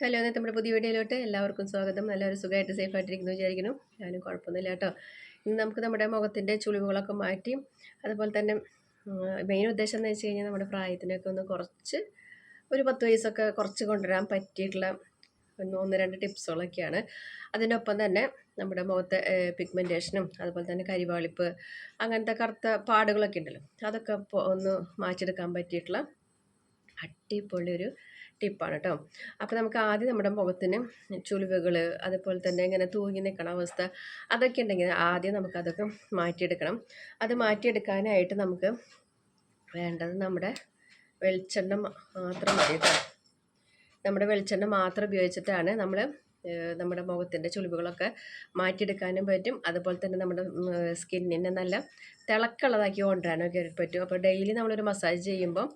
Hello നമ്മുടെ പുതിയ വീഡിയോയിലോട്ട് എല്ലാവർക്കും സ്വാഗതം. എല്ലാവരും സുഖമായിട്ട് സേഫായിട്ടിരിക്കുന്നു വിചാരിക്കുന്നു. ഞാനും കുഴപ്പമൊന്നുമില്ല കേട്ടോ. ഇന്ന് നമുക്ക് നമ്മുടെ മുഖത്തിന്റെ ചുളിവുകളൊക്കെ മാറ്റി അതുപോലെ തന്നെ മെയിൻ ഉദ്ദേശം എന്ന് വെച്ച് കഴിഞ്ഞാൽ നമ്മുടെ പ്രായത്തിനൊക്കെ ഒന്ന് കുറച്ച് ഒരു പത്ത് വയസ്സൊക്കെ കുറച്ച് കൊണ്ടുവരാൻ പറ്റിയിട്ടുള്ള ഒന്ന് രണ്ട് ടിപ്സുകളൊക്കെയാണ്. അതിനൊപ്പം തന്നെ നമ്മുടെ മുഖത്തെ പിഗ്മെന്റേഷനും അതുപോലെ തന്നെ കരിവാളിപ്പ് അങ്ങനത്തെ കറുത്ത പാടുകളൊക്കെ ഉണ്ടല്ലോ. അതൊക്കെ ഒന്ന് മാറ്റിയെടുക്കാൻ പറ്റിയിട്ടുള്ള അടിപൊളി ഒരു ടിപ്പാണ് കേട്ടോ അപ്പോൾ നമുക്ക് ആദ്യം നമ്മുടെ മുഖത്തിന് ചുളിവുകൾ അതുപോലെ തന്നെ ഇങ്ങനെ തൂങ്ങി നിൽക്കണ അവസ്ഥ അതൊക്കെ ഉണ്ടെങ്കിൽ ആദ്യം നമുക്ക് അതൊക്കെ മാറ്റിയെടുക്കണം. അത് മാറ്റിയെടുക്കാനായിട്ട് നമുക്ക് വേണ്ടത് നമ്മുടെ വെളിച്ചെണ്ണ മാത്രം മതി നമ്മുടെ വെളിച്ചെണ്ണ മാത്രം ഉപയോഗിച്ചിട്ടാണ് നമ്മൾ നമ്മുടെ മുഖത്തിന്റെ ചുളിവുകളൊക്കെ മാറ്റിയെടുക്കാനും പറ്റും. അതുപോലെ തന്നെ നമ്മുടെ സ്കിന്നിനെ നല്ല തിളക്കുള്ളതാക്കി കൊണ്ടുവരാനൊക്കെ പറ്റും. അപ്പോൾ ഡെയിലി നമ്മളൊരു മസാജ് ചെയ്യുമ്പോൾ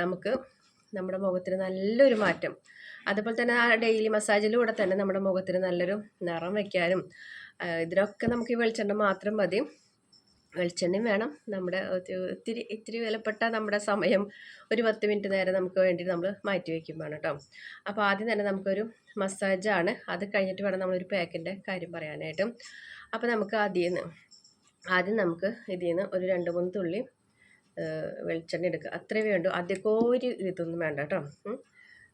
നമുക്ക് നമ്മുടെ മുഖത്തിന് നല്ലൊരു മാറ്റം. അതുപോലെ തന്നെ ആ ഡെയിലി മസാജിലൂടെ തന്നെ നമ്മുടെ മുഖത്തിന് നല്ലൊരു നിറം വയ്ക്കാനും ഇതിനൊക്കെ നമുക്ക് ഈ വെളിച്ചെണ്ണ മാത്രം മതി. വെളിച്ചെണ്ണയും വേണം. നമ്മുടെ ഒത്തിരി ഇത്തിരി വിലപ്പെട്ട നമ്മുടെ സമയം ഒരു പത്ത് മിനിറ്റ് നേരം നമുക്ക് വേണ്ടി നമ്മൾ മാറ്റി വയ്ക്കും വേണം കേട്ടോ. അപ്പോൾ ആദ്യം തന്നെ നമുക്കൊരു മസാജാണ് അത് കഴിഞ്ഞിട്ട് വേണം നമ്മളൊരു പാക്കിന്റെ കാര്യം പറയാനായിട്ട്. അപ്പോൾ നമുക്ക് ആദ്യം ആദ്യം നമുക്ക് ഇതിൽ നിന്ന് ഒരു രണ്ട് മൂന്ന് തുള്ളി വെളിച്ചെണ്ണ എടുക്കുക. അത്രയും വേണ്ടു. അധികം ഒരു ഇതൊന്നും വേണ്ട കേട്ടോ.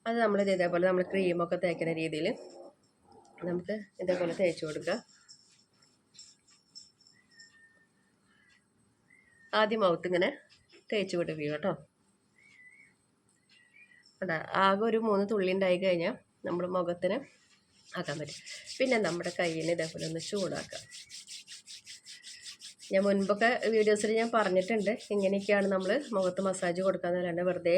അത് നമ്മൾ ഇതേപോലെ നമ്മൾ ക്രീമൊക്കെ തേക്കുന്ന രീതിയിൽ നമുക്ക് ഇതേപോലെ തേച്ച് കൊടുക്കുക. ആദ്യം മൗത്ത് ഇങ്ങനെ തേച്ച് കൊടുക്കുക കേട്ടോ. അതാ ആകെ ഒരു മൂന്ന് തുള്ളി ഉണ്ടായി കഴിഞ്ഞാൽ നമ്മൾ മുഖത്തിന് ആക്കാൻ പറ്റും. പിന്നെ നമ്മുടെ കയ്യിൽ ഇതേപോലെ ഒന്ന് ചൂടാക്കാം ഞാൻ മുൻപൊക്കെ വീഡിയോസിൽ ഞാൻ പറഞ്ഞിട്ടുണ്ട് ഇങ്ങനെയൊക്കെയാണ് നമ്മൾ മുഖത്ത് മസാജ് കൊടുക്കാന്നല്ലാണ്ട് വെറുതെ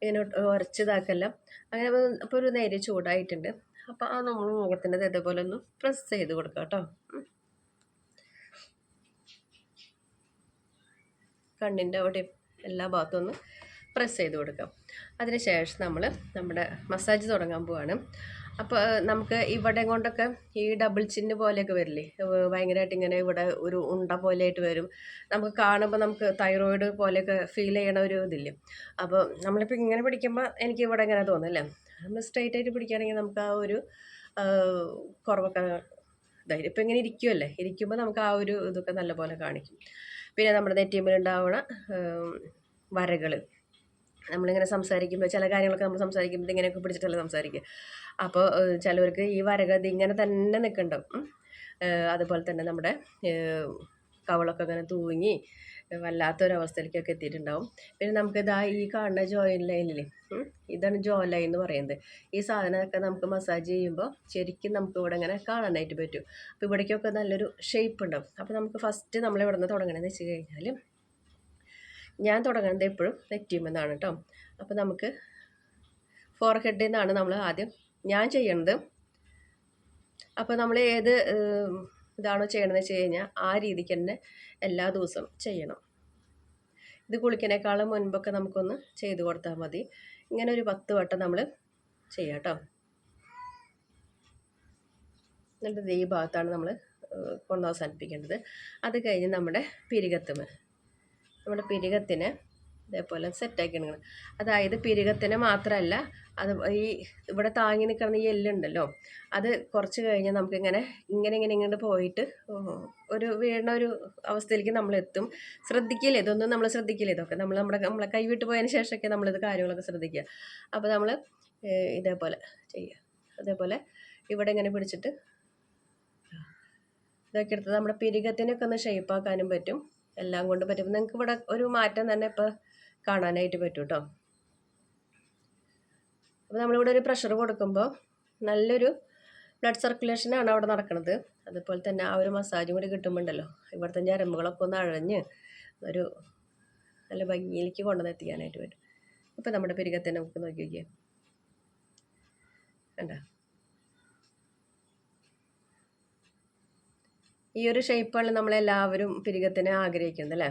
ഇങ്ങനെ ഉരച്ചിതാക്കല്ല അങ്ങനെ അപ്പോൾ ഒരു നേരെ ചൂടായിട്ടുണ്ട്. അപ്പോൾ ആ നമ്മൾ മുഖത്തിന്റെ ഇതേപോലെ ഒന്ന് പ്രസ് ചെയ്ത് കൊടുക്കാം കേട്ടോ. കണ്ണിന്റെ അവിടെ എല്ലാ ഭാഗത്തും ഒന്ന് പ്രസ് ചെയ്ത് കൊടുക്കാം. അതിനുശേഷം നമ്മൾ നമ്മുടെ മസാജ് തുടങ്ങാൻ പോവാണ്. അപ്പോൾ നമുക്ക് ഇവിടെ കൊണ്ടൊക്കെ ഈ ഡബിൾ ചിന്ന് പോലെയൊക്കെ വരില്ലേ? ഭയങ്കരമായിട്ട് ഇങ്ങനെ ഇവിടെ ഒരു ഉണ്ട പോലെയായിട്ട് വരും. നമുക്ക് കാണുമ്പോൾ നമുക്ക് തൈറോയിഡ് പോലെയൊക്കെ ഫീൽ ചെയ്യണ ഒരു ഇതില്ലേ? അപ്പോൾ നമ്മളിപ്പോൾ ഇങ്ങനെ പിടിക്കുമ്പോൾ എനിക്ക് ഇവിടെ ഇങ്ങനെ തോന്നില്ലേ നമ്മൾ സ്ട്രൈറ്റ് ആയിട്ട് പിടിക്കുകയാണെങ്കിൽ നമുക്ക് ആ ഒരു കുറവൊക്കെ ഇതായി. ഇപ്പം ഇങ്ങനെ ഇരിക്കുമല്ലേ ഇരിക്കുമ്പോൾ നമുക്ക് ആ ഒരു ഇതൊക്കെ നല്ലപോലെ കാണിക്കും. പിന്നെ നമ്മുടെ നെറ്റിയുമ്പിലുണ്ടാവണ വരകൾ നമ്മളിങ്ങനെ സംസാരിക്കുമ്പോൾ ചില കാര്യങ്ങളൊക്കെ നമ്മൾ സംസാരിക്കുമ്പോൾ ഇങ്ങനെയൊക്കെ പിടിച്ചിട്ടല്ല സംസാരിക്കുക. അപ്പോൾ ചിലവർക്ക് ഈ വരകത് ഇങ്ങനെ തന്നെ നിൽക്കുന്നുണ്ടാവും അതുപോലെ തന്നെ നമ്മുടെ കവളൊക്കെ ഇങ്ങനെ തൂങ്ങി വല്ലാത്തൊരവസ്ഥയിലേക്കൊക്കെ എത്തിയിട്ടുണ്ടാവും. പിന്നെ നമുക്ക് ഇതാ ഈ കാണുന്ന ജോയിൻ ലൈനിൽ ഇതാണ് ജോ ലൈൻ എന്ന് പറയുന്നത്. ഈ സാധനമൊക്കെ നമുക്ക് മസാജ് ചെയ്യുമ്പോൾ ശരിക്കും നമുക്ക് ഇവിടെ ഇങ്ങനെ കാണാനായിട്ട് പറ്റും. അപ്പോൾ ഇവിടേക്കൊക്കെ നല്ലൊരു ഷേപ്പ് ഉണ്ടാവും. അപ്പോൾ നമുക്ക് ഫസ്റ്റ് നമ്മൾ ഇവിടെ നിന്ന് തുടങ്ങണമെന്ന് വെച്ച് കഴിഞ്ഞാൽ ഞാൻ തുടങ്ങുന്നത് എപ്പോഴും നെറ്റിയുമെന്നാണ് കേട്ടോ അപ്പോൾ നമുക്ക് ഫോർ ഹെഡിൽ നിന്നാണ് നമ്മൾ ആദ്യം ഞാൻ ചെയ്യണത്. അപ്പോൾ നമ്മൾ ഏത് ഇതാണോ ചെയ്യണമെന്ന് വെച്ച് കഴിഞ്ഞാൽ ആ രീതിക്ക് തന്നെ എല്ലാ ദിവസവും ചെയ്യണം. ഇത് കുളിക്കണേക്കാളും മുൻപൊക്കെ നമുക്കൊന്ന് ചെയ്ത് കൊടുത്താൽ മതി. ഇങ്ങനെ ഒരു പത്ത് വട്ടം നമ്മൾ ചെയ്യാം കേട്ടോ എന്നിട്ട് ഈ ഭാഗത്താണ് നമ്മൾ കൊണ്ട് അവസാനിപ്പിക്കേണ്ടത്. അത് കഴിഞ്ഞ് നമ്മുടെ പിരികത്തുമ നമ്മുടെ പിരികത്തിന് ഇതേപോലെ സെറ്റാക്കി എടുക്കണം അതായത് പിരികത്തിന് മാത്രമല്ല അത് ഈ ഇവിടെ താങ്ങി നിൽക്കുന്ന ഈ എല്ലുണ്ടല്ലോ അത് കുറച്ച് കഴിഞ്ഞാൽ നമുക്കിങ്ങനെ ഇങ്ങനെ ഇങ്ങനെ ഇങ്ങോട്ട് പോയിട്ട് ഒരു വീണ ഒരു അവസ്ഥയിലേക്ക് നമ്മൾ എത്തും. ശ്രദ്ധിക്കില്ല? ഇതൊന്നും നമ്മൾ ശ്രദ്ധിക്കില്ല? ഇതൊക്കെ നമ്മൾ നമ്മുടെ നമ്മളെ കൈവിട്ട് പോയതിന് ശേഷമൊക്കെ നമ്മളിത് കാര്യങ്ങളൊക്കെ ശ്രദ്ധിക്കുക. അപ്പോൾ നമ്മൾ ഇതേപോലെ ചെയ്യുക. അതേപോലെ ഇവിടെ ഇങ്ങനെ പിടിച്ചിട്ട് ഇതൊക്കെ എടുത്ത് നമ്മുടെ പിരികത്തിനൊക്കെ ഒന്ന് ഷേപ്പാക്കാനും പറ്റും. എല്ലാം കൊണ്ട് പറ്റും. നിങ്ങൾക്ക് ഇവിടെ ഒരു മാറ്റം തന്നെ ഇപ്പോൾ കാണാനായിട്ട് പറ്റും കേട്ടോ അപ്പോൾ നമ്മളിവിടെ ഒരു പ്രഷർ കൊടുക്കുമ്പോൾ നല്ലൊരു ബ്ലഡ് സർക്കുലേഷനാണ് അവിടെ നടക്കുന്നത് അതുപോലെ തന്നെ ആ ഒരു മസാജും കൂടി കിട്ടുമ്പോണ്ടല്ലോ ഇവിടുത്തെ അരമ്പുകളൊക്കെ ഒന്ന് അഴഞ്ഞ് ഒരു നല്ല ഭംഗിയിലേക്ക് കൊണ്ടുവന്ന് എത്തിക്കാനായിട്ട് പറ്റും. ഇപ്പം നമ്മുടെ പെരുകത്തെ നമുക്ക് നോക്കി നോക്കിയേ. കണ്ട? ഈ ഒരു ഷേപ്പാണ് നമ്മളെല്ലാവരും പിരികത്തിന് ആഗ്രഹിക്കുന്നത് അല്ലേ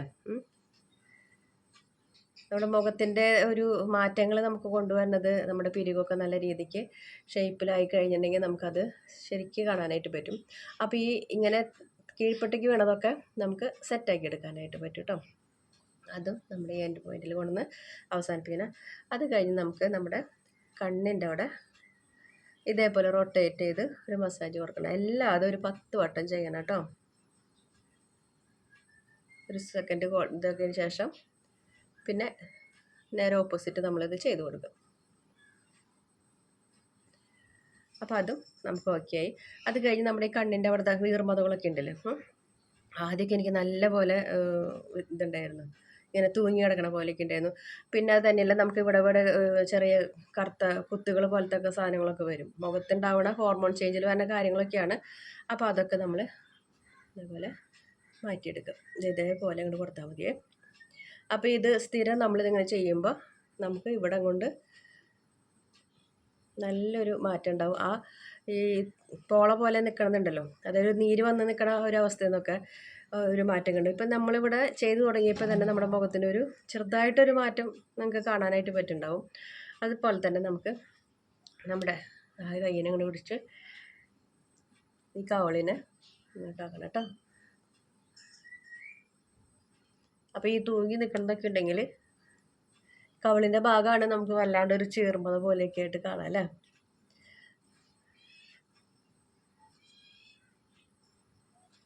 നമ്മുടെ മുഖത്തിന്റെ ഒരു മാറ്റങ്ങൾ നമുക്ക് കൊണ്ടുവരുന്നത് നമ്മുടെ പിരികൊക്കെ നല്ല രീതിക്ക് ഷേപ്പിലായി കഴിഞ്ഞിട്ടുണ്ടെങ്കിൽ നമുക്കത് ശരിക്ക് കാണാനായിട്ട് പറ്റും. അപ്പോൾ ഈ ഇങ്ങനെ കീഴ്പ്പെട്ടേക്ക് വേണതൊക്കെ നമുക്ക് സെറ്റാക്കി എടുക്കാനായിട്ട് പറ്റും കേട്ടോ അതും നമ്മുടെ എൻഡ് പോയിന്റിൽ കൊണ്ടുവന്ന് അവസാനിപ്പിക്കണം അത് കഴിഞ്ഞ് നമുക്ക് നമ്മുടെ കണ്ണിന്റെ അവിടെ ഇതേപോലെ റൊട്ടേറ്റ് ചെയ്ത് ഒരു മസാജ് കൊടുക്കണം. എല്ലാം അതൊരു പത്ത് വട്ടം ചെയ്യണം കേട്ടോ ഒരു സെക്കൻഡ് ഇതൊക്കെ ശേഷം പിന്നെ നേരെ ഓപ്പോസിറ്റ് നമ്മളിത് ചെയ്ത് കൊടുക്കും. അപ്പോൾ അതും നമുക്ക് ഓക്കെ ആയി. അത് കഴിഞ്ഞ് നമ്മുടെ ഈ കണ്ണിന്റെ അവിടെ വീർമതകളൊക്കെ ഉണ്ടല്ലോ. ആദ്യമൊക്കെ എനിക്ക് നല്ല പോലെ ഇതുണ്ടായിരുന്നു. ഇങ്ങനെ തൂങ്ങി കിടക്കണ പോലെയൊക്കെ ഉണ്ടായിരുന്നു. പിന്നെ അത് തന്നെയല്ല നമുക്ക് ഇവിടെ ഇവിടെ ചെറിയ കറുത്ത കുത്തുകൾ പോലത്തെ ഒക്കെ സാധനങ്ങളൊക്കെ വരും. മുഖത്തുണ്ടാവണ ഹോർമോൺ ചേഞ്ചിൽ വരുന്ന കാര്യങ്ങളൊക്കെയാണ്. അപ്പോൾ അതൊക്കെ നമ്മൾ ഇതേപോലെ മാറ്റിയെടുക്കും. ഇത് ഇതേപോലെ അങ്ങോട്ട് കൊടുത്താൽ മതിയേ. അപ്പോൾ ഇത് സ്ഥിരം നമ്മളിതിങ്ങനെ ചെയ്യുമ്പോൾ നമുക്ക് ഇവിടെ കൊണ്ട് നല്ലൊരു മാറ്റം ഉണ്ടാവും. ആ ഈ പോള പോലെ നിൽക്കണമെന്നുണ്ടല്ലോ അതൊരു നീര് വന്ന് നിൽക്കണ ഒരു അവസ്ഥയിൽ നിന്നൊക്കെ ഒരു മാറ്റം കണ്ടു. ഇപ്പം നമ്മളിവിടെ ചെയ്തു തുടങ്ങിയപ്പോൾ തന്നെ നമ്മുടെ മുഖത്തിന് ഒരു ചെറുതായിട്ടൊരു മാറ്റം നമുക്ക് കാണാനായിട്ട് പറ്റുന്നുണ്ടാവും. അതുപോലെ തന്നെ നമുക്ക് നമ്മുടെ കയ്യിനെ അങ്ങോട്ട് പിടിച്ച് ഈ കവളിനെ ഇങ്ങോട്ടാക്കണം കേട്ടോ. അപ്പോൾ ഈ തൂങ്ങി നിൽക്കുന്നതൊക്കെ ഉണ്ടെങ്കിൽ കവളിന്റെ ഭാഗമാണ് നമുക്ക് വല്ലാണ്ട് ഒരു ചേർമ്പത് പോലെയൊക്കെ ആയിട്ട് കാണാം അല്ലേ?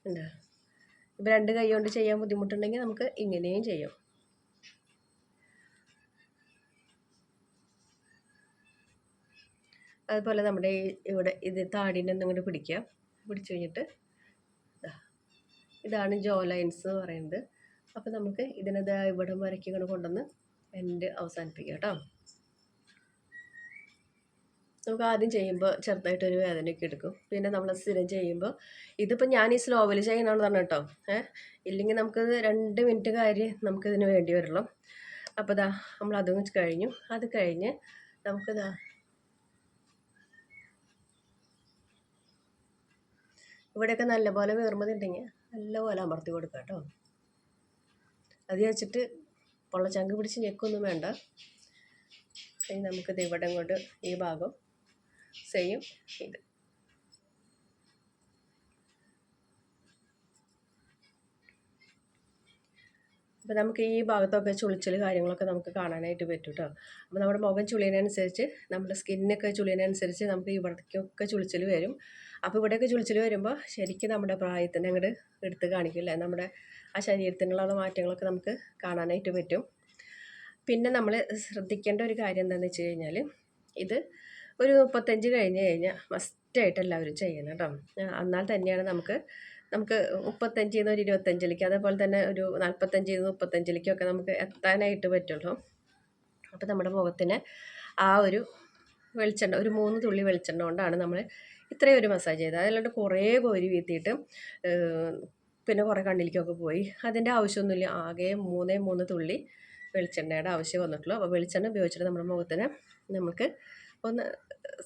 എന്താ? ഇപ്പം രണ്ട് കൈ കൊണ്ട് ചെയ്യാൻ ബുദ്ധിമുട്ടുണ്ടെങ്കിൽ നമുക്ക് ഇങ്ങനെയും ചെയ്യാം. അതുപോലെ നമ്മുടെ ഈ ഇവിടെ ഇത് താടിനെ ഒന്നും പിടിക്കുക പിടിച്ചു കഴിഞ്ഞിട്ട് ഇതാണ് ജോ ലൈൻസ് എന്ന് പറയുന്നത്. അപ്പോൾ നമുക്ക് ഇതിനത് ഇവിടം വരയ്ക്ക് ഇങ്ങനെ കൊണ്ടുവന്ന് എൻഡ് അവസാനിപ്പിക്കാം കേട്ടോ. നമുക്ക് ആദ്യം ചെയ്യുമ്പോൾ ചെറുതായിട്ടൊരു വേദനയൊക്കെ എടുക്കും. പിന്നെ നമ്മൾ സ്ഥിരം ചെയ്യുമ്പോൾ ഇതിപ്പോൾ ഞാൻ ഈ സ്ലോവിൽ ചെയ്യണമെന്നാണ് കേട്ടോ. ഏഹ് ഇല്ലെങ്കിൽ നമുക്ക് രണ്ട് മിനിറ്റ് കാര്യം നമുക്കിതിന് വേണ്ടി വരുള്ളൂ അപ്പോൾ ദാ നമ്മൾ അതും കഴിഞ്ഞു. അത് കഴിഞ്ഞ് നമുക്ക് ദാ ഇവിടെയൊക്കെ നല്ലപോലെ വീർമതുണ്ടെങ്കിൽ നല്ലപോലെ അമർത്തി കൊടുക്കാം കേട്ടോ. അത് വെച്ചിട്ട് പൊള്ളച്ചങ്ക് പിടിച്ച് ഞെക്കൊന്നും വേണ്ട. ഇനി നമുക്കിത് ഇവിടെ കൊണ്ട് ഈ ഭാഗം സെയിം ഇത്. അപ്പോൾ നമുക്ക് ഈ ഭാഗത്തൊക്കെ ചുളിച്ചൽ കാര്യങ്ങളൊക്കെ നമുക്ക് കാണാനായിട്ട് പറ്റും കേട്ടോ അപ്പോൾ നമ്മുടെ മുഖം ചുളിയതിനനുസരിച്ച് നമ്മുടെ സ്കിന്നൊക്കെ ചുളിയതിനനുസരിച്ച് നമുക്ക് ഇവിടേക്കൊക്കെ ചുളിച്ചൽ വരും. അപ്പോൾ ഇവിടെയൊക്കെ ചുളിച്ചൽ വരുമ്പോൾ ശരിക്കും നമ്മുടെ പ്രായത്തിനെ അങ്ങോട്ട് എടുത്ത് കാണിക്കില്ല നമ്മുടെ ആ ശരീരത്തിനുള്ള മാറ്റങ്ങളൊക്കെ നമുക്ക് കാണാനായിട്ട് പറ്റും. പിന്നെ നമ്മൾ ശ്രദ്ധിക്കേണ്ട ഒരു കാര്യം എന്താണെന്ന് വെച്ച് കഴിഞ്ഞാൽ ഇത് ഒരു മുപ്പത്തഞ്ച് കഴിഞ്ഞ് കഴിഞ്ഞാൽ മസ്റ്റായിട്ട് എല്ലാവരും ചെയ്യണം കേട്ടോ. എന്നാൽ തന്നെയാണ് നമുക്ക് നമുക്ക് മുപ്പത്തഞ്ചിൽ നിന്ന് ഒരു ഇരുപത്തഞ്ചിലേക്ക് അതേപോലെ തന്നെ ഒരു നാൽപ്പത്തഞ്ചിൽ നിന്ന് മുപ്പത്തഞ്ചിലേക്കൊക്കെ നമുക്ക് എത്താനായിട്ട് പറ്റുള്ളൂ. അപ്പോൾ നമ്മുടെ മുഖത്തിന് ആ ഒരു വെളിച്ചെണ്ണ ഒരു മൂന്ന് തുള്ളി വെളിച്ചെണ്ണ കൊണ്ടാണ് നമ്മൾ ഇത്രയും ഒരു മസാജ് ചെയ്തത്. അതല്ലാണ്ട് കുറേ കോരി വീത്തിയിട്ട് പിന്നെ കുറേ കണ്ണിലേക്കൊക്കെ പോയി. അതിന്റെ ആവശ്യമൊന്നുമില്ല. ആകെ മൂന്നേ മൂന്ന് തുള്ളി വെളിച്ചെണ്ണയുടെ ആവശ്യം വന്നിട്ടുള്ളൂ. അപ്പോൾ വെളിച്ചെണ്ണ ഉപയോഗിച്ചിട്ട് നമ്മുടെ മുഖത്തിന് നമുക്ക് ഒന്ന്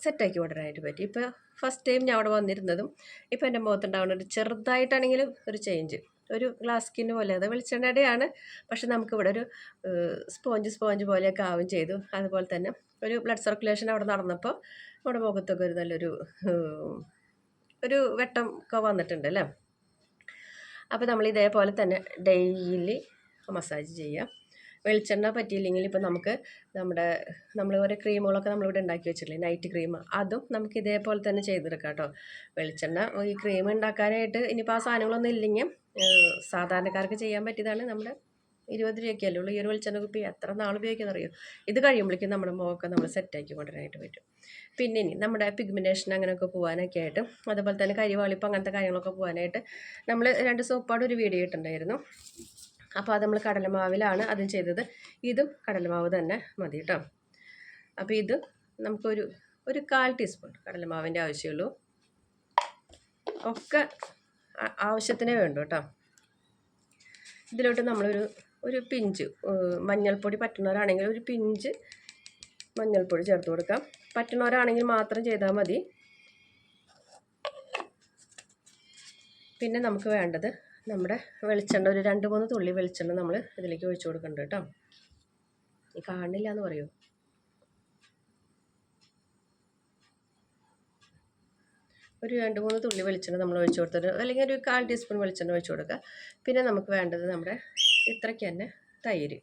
സെറ്റാക്കി കൊണ്ടുവരാനായിട്ട് പറ്റി. ഇപ്പോൾ ഫസ്റ്റ് ടൈം ഞാൻ അവിടെ വന്നിരുന്നതും ഇപ്പോൾ എന്റെ മുഖത്തുണ്ടാവുന്ന ഒരു ചെറുതായിട്ടാണെങ്കിലും ഒരു ചേഞ്ച് ഒരു ഗ്ലാസ് സ്കിൻ പോലെ. അത് വെളിച്ചെണ്ണയുടെയാണ്. പക്ഷെ നമുക്കിവിടെ ഒരു സ്പോഞ്ച് സ്പോഞ്ച് പോലെയൊക്കെ ആവും ചെയ്തു. അതുപോലെ തന്നെ ഒരു ബ്ലഡ് സർക്കുലേഷൻ അവിടെ നടന്നപ്പോൾ നമ്മുടെ മുഖത്തൊക്കെ ഒരു നല്ലൊരു ഒരു വെട്ടം ഒക്കെ വന്നിട്ടുണ്ട് അല്ലേ? അപ്പോൾ നമ്മൾ ഇതേപോലെ തന്നെ ഡെയിലി മസാജ് ചെയ്യാം. വെളിച്ചെണ്ണ പറ്റിയില്ലെങ്കിൽ ഇപ്പം നമുക്ക് നമ്മുടെ നമ്മൾ ഓരോ ക്രീമുകളൊക്കെ നമ്മളിവിടെ ഉണ്ടാക്കി വെച്ചിട്ടില്ലേ? നൈറ്റ് ക്രീം അതും നമുക്ക് ഇതേപോലെ തന്നെ ചെയ്തെടുക്കാം കേട്ടോ വെളിച്ചെണ്ണ ഈ ക്രീം ഉണ്ടാക്കാനായിട്ട് ഇനിയിപ്പോൾ ആ സാധനങ്ങളൊന്നും ഇല്ലെങ്കിൽ സാധാരണക്കാർക്ക് ചെയ്യാൻ പറ്റിയതാണ് നമ്മുടെ ഇരുപത് രൂപയ്ക്കല്ലേ ഉള്ളൂ? ഈ ഒരു വെളിച്ചെണ്ണ കുപ്പി എത്ര നാൾ ഉപയോഗിക്കാൻ അറിയോ ഇത് കഴിയുമ്പോഴേക്കും നമ്മുടെ മുഖമൊക്കെ നമ്മൾ സെറ്റാക്കി കൊണ്ടുവരാനായിട്ട് പറ്റും. പിന്നെ ഇനി നമ്മുടെ പിഗ്മിനേഷൻ അങ്ങനെയൊക്കെ പോകാനൊക്കെ ആയിട്ട് അതുപോലെ തന്നെ കരിവാളിപ്പ് അങ്ങനത്തെ കാര്യങ്ങളൊക്കെ പോകാനായിട്ട് നമ്മൾ രണ്ട് സോപ്പാട് ഒരു വീഡിയോ ഇട്ടുണ്ടായിരുന്നു അപ്പോൾ അത് നമ്മൾ കടലമാവിലാണ് അതും ചെയ്തത്. ഇതും കടലമാവ് തന്നെ മതി കേട്ടോ. അപ്പോൾ ഇത് നമുക്കൊരു ഒരു കാൽ ടീസ്പൂൺ കടലമാവിന്റെ ആവശ്യമുള്ളൂ ഒക്കെ ആവശ്യത്തിനേ വേണ്ടു കേട്ടോ. ഇതിലോട്ട് നമ്മളൊരു ഒരു പിഞ്ച് മഞ്ഞൾപ്പൊടി പറ്റുന്നവരാണെങ്കിൽ ഒരു പിഞ്ച് മഞ്ഞൾപ്പൊടി ചേർത്ത് കൊടുക്കാം. പറ്റുന്നവരാണെങ്കിൽ മാത്രം ചെയ്താൽ മതി. പിന്നെ നമുക്ക് വേണ്ടത് നമ്മുടെ വെളിച്ചെണ്ണ ഒരു രണ്ട് മൂന്ന് തുള്ളി വെളിച്ചെണ്ണ നമ്മൾ ഇതിലേക്ക് ഒഴിച്ചു കൊടുക്കണ്ട കേട്ടോ. ഈ കാണില്ല എന്ന് പറയൂ. ഒരു രണ്ട് മൂന്ന് തുള്ളി വെളിച്ചെണ്ണ നമ്മൾ ഒഴിച്ചു കൊടുത്തിട്ട് അല്ലെങ്കിൽ ഒരു കാൽ ടീസ്പൂൺ വെളിച്ചെണ്ണ ഒഴിച്ചു കൊടുക്കുക. പിന്നെ നമുക്ക് വേണ്ടത് നമ്മുടെ ഇത്രയ്ക്ക് തന്നെ തൈര്.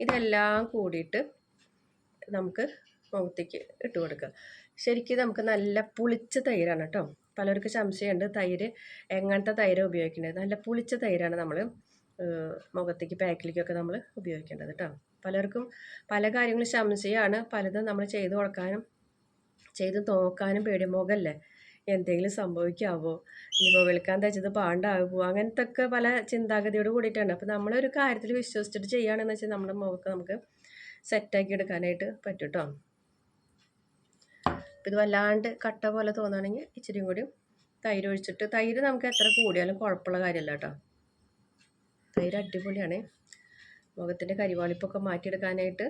ഇതെല്ലാം കൂടിയിട്ട് നമുക്ക് മുഖത്തേക്ക് ഇട്ട് കൊടുക്കുക ശരിക്കും നമുക്ക് നല്ല പുളിച്ച തൈരാണ് കേട്ടോ. പലർക്കും സംശയമുണ്ട് തൈര് എങ്ങനത്തെ തൈര് ഉപയോഗിക്കേണ്ടത് നല്ല പുളിച്ച തൈരാണ് നമ്മൾ മുഖത്തേക്ക് പാക്കിലേക്കൊക്കെ നമ്മൾ ഉപയോഗിക്കേണ്ടത് കേട്ടോ. പലർക്കും പല കാര്യങ്ങളും സംശയമാണ്. പലതും നമ്മൾ ചെയ്ത് കൊടുക്കാനും ചെയ്ത് നോക്കാനും പേടി. മുഖമല്ലേ എന്തെങ്കിലും സംഭവിക്കാവോ? ഇനിയിപ്പോൾ വെളുക്കാൻ തയ്ച്ചത് പാണ്ടാകുമോ അങ്ങനത്തെ ഒക്കെ പല ചിന്താഗതിയോട് കൂടിയിട്ടാണ്. അപ്പോൾ നമ്മളൊരു കാര്യത്തിൽ വിശ്വസിച്ചിട്ട് ചെയ്യുകയാണെന്ന് വെച്ചാൽ നമ്മുടെ മുഖമൊക്കെ നമുക്ക് സെറ്റാക്കി എടുക്കാനായിട്ട് പറ്റും കേട്ടോ ഇത് വല്ലാണ്ട് കട്ട പോലെ തോന്നുകയാണെങ്കിൽ ഇച്ചിരിയും കൂടി തൈര് ഒഴിച്ചിട്ട് തൈര് നമുക്ക് എത്ര കൂടിയാലും കുഴപ്പമുള്ള കാര്യമല്ല കേട്ടോ തൈര് അടിപൊളിയാണ്. മുഖത്തിന്റെ കരിവാളിപ്പൊക്കെ മാറ്റിയെടുക്കാനായിട്ട്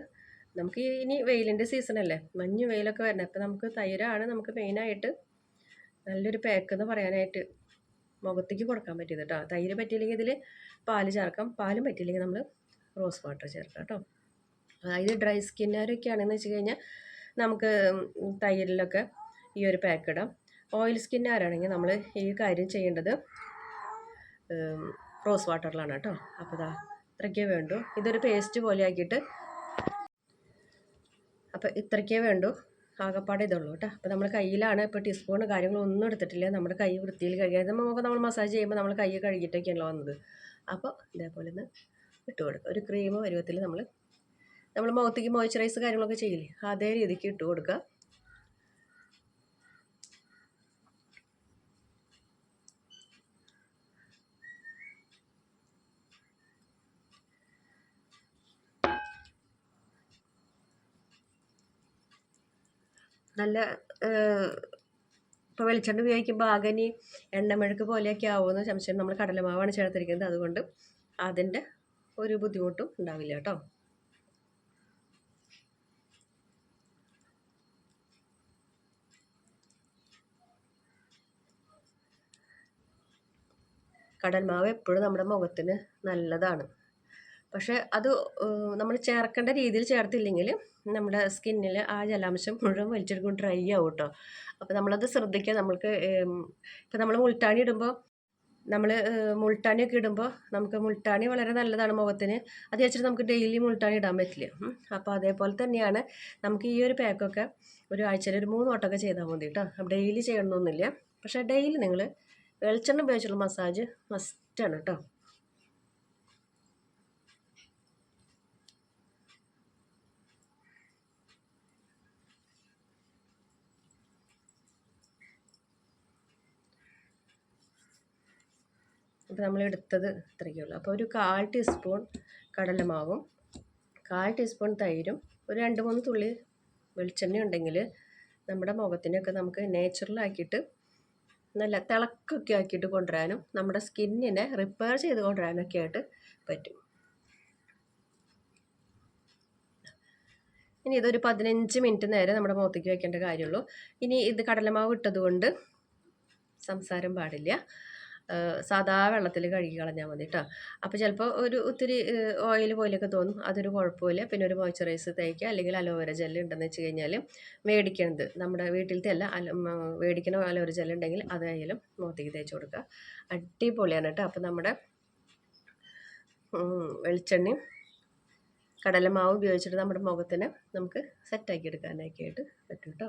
നമുക്ക് ഇനി വെയിലിന്റെ സീസണല്ലേ മഞ്ഞ് വെയിലൊക്കെ വരണം. അപ്പോൾ നമുക്ക് തൈരാണ് നമുക്ക് മെയിനായിട്ട് നല്ലൊരു പാക്ക് എന്ന് പറയാനായിട്ട് മുഖത്തേക്ക് കൊടുക്കാൻ പറ്റിയത് കേട്ടോ തൈര് പറ്റിയില്ലെങ്കിൽ ഇതിൽ പാൽ ചേർക്കാം. പാലും പറ്റിയില്ലെങ്കിൽ നമ്മൾ റോസ് വാട്ടർ ചേർക്കാം കേട്ടോ അതായത് ഡ്രൈ സ്കിന്നുകാരൊക്കെ ആണെന്ന് വെച്ച് കഴിഞ്ഞാൽ നമുക്ക് തൈരിലൊക്കെ ഈ ഒരു പാക്ക് ഇടാം. ഓയിൽ സ്കിന്നുകാരാണെങ്കിൽ നമ്മൾ ഈ കാര്യം ചെയ്യേണ്ടത് റോസ് വാട്ടറിലാണ് കേട്ടോ അപ്പോൾ ഇതാ ഇത്രയ്ക്കേ വേണ്ടൂ. ഇതൊരു പേസ്റ്റ് പോലെ ആക്കിയിട്ട് അപ്പോൾ ഇത്രയ്ക്കേ വേണ്ടൂ. ആകപ്പാടെ ഇതുള്ളൂ കേട്ടോ. അപ്പോൾ നമ്മൾ കയ്യിലാണ് ഇപ്പോൾ ടീസ്പൂൺ കാര്യങ്ങളൊന്നും എടുത്തിട്ടില്ല. നമ്മുടെ കൈ വൃത്തിയിൽ കഴുകിയത് നമുക്ക് നമ്മൾ മസാജ് ചെയ്യുമ്പോൾ നമ്മൾ കൈ കഴുകിയിട്ടൊക്കെയാണല്ലോ വന്നത്. അപ്പോൾ ഇതേപോലെ ഒന്ന് ഇട്ട് കൊടുക്കുക ഒരു ക്രീം പരുവത്തിൽ നമ്മൾ നമ്മൾ മുഖത്തേക്ക് മോയ്സ്ചറൈസ് കാര്യങ്ങളൊക്കെ ചെയ്യില്ലേ? അതേ രീതിക്ക് ഇട്ട് കൊടുക്കുക നല്ല ഇപ്പോൾ വെളിച്ചെണ്ണ ഉപയോഗിക്കുമ്പോൾ ആകനി എണ്ണമെഴുക്ക് പോലെയൊക്കെ ആവുമെന്ന് സംശയം നമ്മൾ കടലമാവാണ് ചേർത്തിരിക്കുന്നത്. അതുകൊണ്ട് അതിന്റെ ഒരു ബുദ്ധിമുട്ടും ഉണ്ടാവില്ല കേട്ടോ. കടൽമാവ് എപ്പോഴും നമ്മുടെ മുഖത്തിന് നല്ലതാണ്. പക്ഷേ അത് നമ്മൾ ചേർക്കേണ്ട രീതിയിൽ ചേർത്തില്ലെങ്കിൽ നമ്മുടെ സ്കിന്നിൽ ആ ജലാംശം മുഴുവൻ വലിച്ചെടുക്കും ഡ്രൈ ആവും കേട്ടോ അപ്പോൾ നമ്മളത് ശ്രദ്ധിക്കുക. നമ്മൾക്ക് ഇപ്പം നമ്മൾ മുൾട്ടാണി ഇടുമ്പോൾ നമ്മൾ മുൾട്ടാണിയൊക്കെ ഇടുമ്പോൾ നമുക്ക് മുൾട്ടാണി വളരെ നല്ലതാണ് മുഖത്തിന്. അത് വെച്ചിട്ട് നമുക്ക് ഡെയിലി മുൾട്ടാണി ഇടാൻ പറ്റില്ല. അപ്പോൾ അതേപോലെ തന്നെയാണ് നമുക്ക് ഈ ഒരു പാക്കൊക്കെ ഒരു ആഴ്ചയിൽ ഒരു മൂന്ന് വട്ടമൊക്കെ ചെയ്താൽ മതി കേട്ടോ ഡെയിലി ചെയ്യണമെന്നൊന്നുമില്ല പക്ഷേ ഡെയിലി നിങ്ങൾ വെളിച്ചെണ്ണ ഉപയോഗിച്ചുള്ള മസാജ് മസ്റ്റാണ് കേട്ടോ അപ്പോൾ നമ്മൾ എടുത്തത് ഇത്രയൊക്കെ ഉള്ളൂ അപ്പോൾ ഒരു കാൽ ടീസ്പൂൺ കടലമാവും കാൽ ടീസ്പൂൺ തൈരും ഒരു രണ്ട് മൂന്ന് തുള്ളി വെളിച്ചെണ്ണ ഉണ്ടെങ്കിൽ നമ്മുടെ മുഖത്തിനൊക്കെ നമുക്ക് നേച്ചുറലാക്കിയിട്ട് നല്ല തിളക്കൊക്കെ ആക്കിയിട്ട് കൊണ്ടുവരാനും നമ്മുടെ സ്കിന്നിനെ റിപ്പയർ ചെയ്ത് കൊണ്ടുവരാനൊക്കെ ആയിട്ട് പറ്റും. ഇനി ഇതൊരു പതിനഞ്ച് മിനിറ്റ് നേരെ നമ്മുടെ മുഖത്തേക്ക് വയ്ക്കേണ്ട കാര്യമുള്ളൂ. ഇനി ഇത് കടലമാവ് ഇട്ടതുകൊണ്ട് സംസാരം പാടില്ല. സാധാ വെള്ളത്തിൽ കഴുകി കളഞ്ഞാൽ മതി കേട്ടോ അപ്പോൾ ചിലപ്പോൾ ഒരു ഒത്തിരി ഓയിൽ പോലെയൊക്കെ തോന്നും. അതൊരു കുഴപ്പമില്ല. പിന്നെ ഒരു മോയ്സ്ചറൈസ് തേക്കുക അല്ലെങ്കിൽ അലോവേര ജെല്ല് ഉണ്ടെന്ന് വെച്ച് കഴിഞ്ഞാൽ മേടിക്കണത് നമ്മുടെ വീട്ടിലത്തെ അല്ല അല മേടിക്കണ അലോവേര ജെല്ല് ഉണ്ടെങ്കിൽ അതായാലും മുഖത്തേക്ക് തേച്ച് കൊടുക്കുക. അടിപൊളിയാണ് കേട്ടോ അപ്പോൾ നമ്മുടെ വെളിച്ചെണ്ണയും കടലമാവ് ഉപയോഗിച്ചിട്ട് നമ്മുടെ മുഖത്തിന് നമുക്ക് സെറ്റാക്കി എടുക്കാനൊക്കെ ആയിട്ട് പറ്റും കേട്ടോ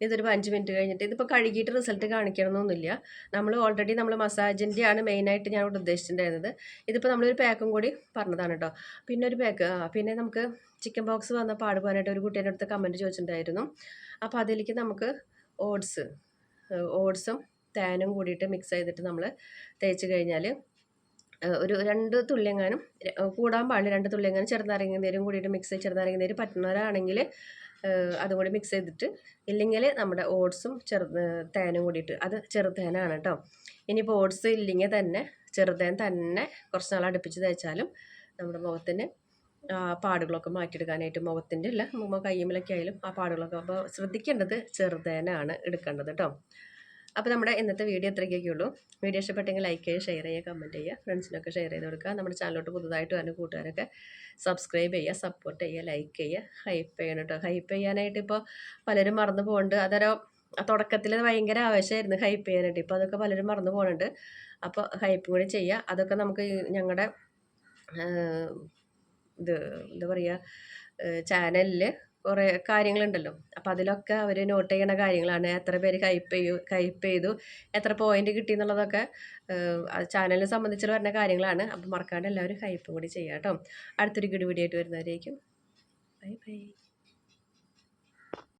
ഇതൊരു അഞ്ച് മിനിറ്റ് കഴിഞ്ഞിട്ട് ഇതിപ്പോൾ കഴുകിയിട്ട് റിസൾട്ട് കാണിക്കണമെന്നൊന്നുമില്ല. നമ്മൾ ഓൾറെഡി നമ്മൾ മസാജിന്റെയാണ് മെയിനായിട്ട് ഞാൻ ഇവിടെ ഉദ്ദേശിച്ചിട്ടുണ്ടായിരുന്നത്. ഇതിപ്പോൾ നമ്മളൊരു പാക്കും കൂടി പറഞ്ഞതാണ് കേട്ടോ പിന്നെ ഒരു പാക്ക് പിന്നെ നമുക്ക് ചിക്കൻ ബോക്സ് വന്ന പാട് പോകാനായിട്ട് ഒരു കുട്ടീന്റെ അടുത്ത് കമന്റ് ചോദിച്ചിട്ടുണ്ടായിരുന്നു. അപ്പോൾ അതിലേക്ക് നമുക്ക് ഓട്സ് ഓട്സും തേനും കൂടിയിട്ട് മിക്സ് ചെയ്തിട്ട് നമ്മൾ തേച്ച് കഴിഞ്ഞാൽ ഒരു രണ്ട് തുള്ളിയെങ്ങാനും കൂടാൻ പാടില്ല രണ്ട് തുള്ളിയെങ്ങാനും ചെറുനാരങ്ങ നേരും കൂടിയിട്ട് മിക്സ് ചെറുനാരങ്ങ നേരം പറ്റുന്നവരാണെങ്കിൽ അതും കൂടി മിക്സ് ചെയ്തിട്ട് ഇല്ലെങ്കിൽ നമ്മുടെ ഓട്സും ചെറു തേനും കൂടിയിട്ട്. അത് ചെറുതേനാണ് കേട്ടോ ഇനിയിപ്പോൾ ഓട്സ് ഇല്ലെങ്കിൽ തന്നെ ചെറുതേൻ തന്നെ കുറച്ച് നാൾ അടുപ്പിച്ച് തേച്ചാലും നമ്മുടെ മുഖത്തിന് പാടുകളൊക്കെ മാറ്റിയെടുക്കാനായിട്ട് മുഖത്തിന്റെ അല്ല കയ്യുമ്മലൊക്കെ ആയാലും ആ പാടുകളൊക്കെ. അപ്പോൾ ശ്രദ്ധിക്കേണ്ടത് ചെറുതേനാണ് എടുക്കേണ്ടത് കേട്ടോ അപ്പോൾ നമ്മുടെ ഇന്നത്തെ വീഡിയോ ഇത്രയൊക്കെ ഉള്ളൂ. വീഡിയോ ഇഷ്ടപ്പെട്ടെങ്കിൽ ലൈക്ക് ചെയ്യുക ഷെയർ ചെയ്യുക കമന്റ് ചെയ്യുക ഫ്രണ്ട്സിനൊക്കെ ഷെയർ ചെയ്ത് കൊടുക്കുക. നമ്മുടെ ചാനലോട്ട് പുതുതായിട്ട് വരുന്ന കൂട്ടുകാരൊക്കെ സബ്സ്ക്രൈബ് ചെയ്യുക സപ്പോർട്ട് ചെയ്യുക ലൈക്ക് ചെയ്യുക. ഹൈപ്പ് ചെയ്യണം കേട്ടോ. ഹൈപ്പ് ചെയ്യാനായിട്ട് ഇപ്പോൾ പലരും മറന്നു പോകുന്നുണ്ട് അതൊരു തുടക്കത്തിൽ ഭയങ്കര ആവശ്യമായിരുന്നു ഹൈപ്പ് ചെയ്യാനായിട്ട്. ഇപ്പോൾ അതൊക്കെ പലരും മറന്നു പോകുന്നുണ്ട് അപ്പോൾ ഹൈപ്പ് കൂടി ചെയ്യുക. അതൊക്കെ നമുക്ക് ഞങ്ങളുടെ ഇത് എന്താ പറയുക ചാനലിൽ കുറേ കാര്യങ്ങളുണ്ടല്ലോ. അപ്പം അതിലൊക്കെ അവർ നോട്ട് ചെയ്യണ കാര്യങ്ങളാണ്. എത്ര പേര് കൈപ്പ് ചെയ്യൂ കൈപ്പ് ചെയ്തു എത്ര പോയിന്റ് കിട്ടി എന്നുള്ളതൊക്കെ ചാനലിനെ സംബന്ധിച്ച് വരുന്ന കാര്യങ്ങളാണ്. അപ്പം മറക്കാണ്ട് എല്ലാവരും കൈപ്പ് കൂടി ചെയ്യാം കേട്ടോ അടുത്തൊരു ഗുഡ് വീഡിയോ ആയിട്ട് വരുന്നവരേക്കും. Bye bye